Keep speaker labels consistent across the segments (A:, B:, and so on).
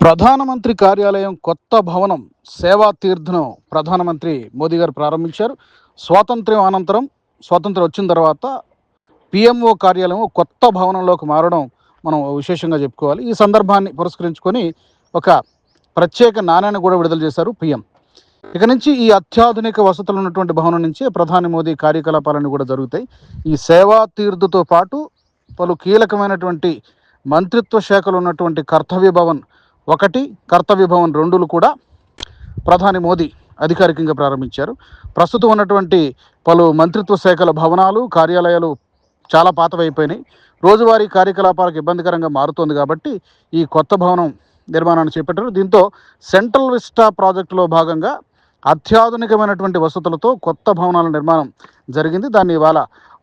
A: ప్రధానమంత్రి కార్యాలయం కొత్త భవనం సేవా తీర్థను ప్రధానమంత్రి మోదీ గారు ప్రారంభించారు. స్వాతంత్ర్యం అనంతరం స్వాతంత్రం వచ్చిన తర్వాత పిఎంఓ కార్యాలయం కొత్త భవనంలోకి మారడం మనం విశేషంగా చెప్పుకోవాలి. ఈ సందర్భాన్ని పురస్కరించుకొని ఒక ప్రత్యేక నాణ్యాన్ని కూడా విడుదల చేశారు పిఎం. ఇక నుంచి ఈ అత్యాధునిక వసతులు ఉన్నటువంటి భవనం నుంచి ప్రధాని మోదీ కార్యకలాపాలన్నీ కూడా జరుగుతాయి. ఈ సేవా తీర్థతో పాటు పలు కీలకమైనటువంటి మంత్రిత్వ శాఖలు ఉన్నటువంటి కర్తవ్య భవన్ ఒకటి కర్తవ్య భవన్ రెండులు కూడా ప్రధాని మోదీ అధికారికంగా ప్రారంభించారు. ప్రస్తుతం ఉన్నటువంటి పలు మంత్రిత్వ శాఖల భవనాలు కార్యాలయాలు చాలా పాతవైపోయినాయి. రోజువారీ కార్యకలాపాలకు ఇబ్బందికరంగా మారుతోంది కాబట్టి ఈ కొత్త భవనం నిర్మాణాన్ని చేపట్టారు. దీంతో సెంట్రల్ విస్టా ప్రాజెక్టులో భాగంగా అత్యాధునికమైనటువంటి వసతులతో కొత్త భవనాల నిర్మాణం జరిగింది. దాన్ని ఇవాళ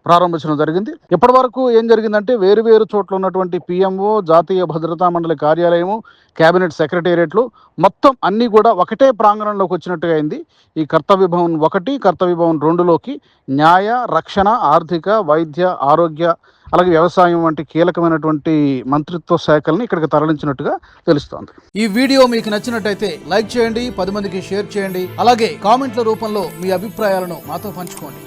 A: ప్రారంభించడం జరిగింది. ఇప్పటి వరకు ఏం జరిగిందంటే వేరు వేరు చోట్ల ఉన్నటువంటి పిఎంఓ జాతీయ భద్రతా మండలి కార్యాలయము కేబినెట్ సెక్రటేరియట్లు మొత్తం అన్నీ కూడా ఒకటే ప్రాంగణంలోకి వచ్చినట్టుగా అయింది. ఈ కర్తవ్య భవన్ ఒకటి కర్తవ్య భవన్ రెండులోకి న్యాయ రక్షణ ఆర్థిక వైద్య ఆరోగ్య అలాగే వ్యవసాయం వంటి కీలకమైనటువంటి మంత్రిత్వ శాఖల్ని ఇక్కడికి తరలించినట్టుగా తెలుస్తోంది. ఈ వీడియో మీకు నచ్చినట్టయితే లైక్ చేయండి పది మందికి షేర్ చేయండి అలాగే కామెంట్ల రూపంలో మీ అభిప్రాయాలను మాతో పంచుకోండి.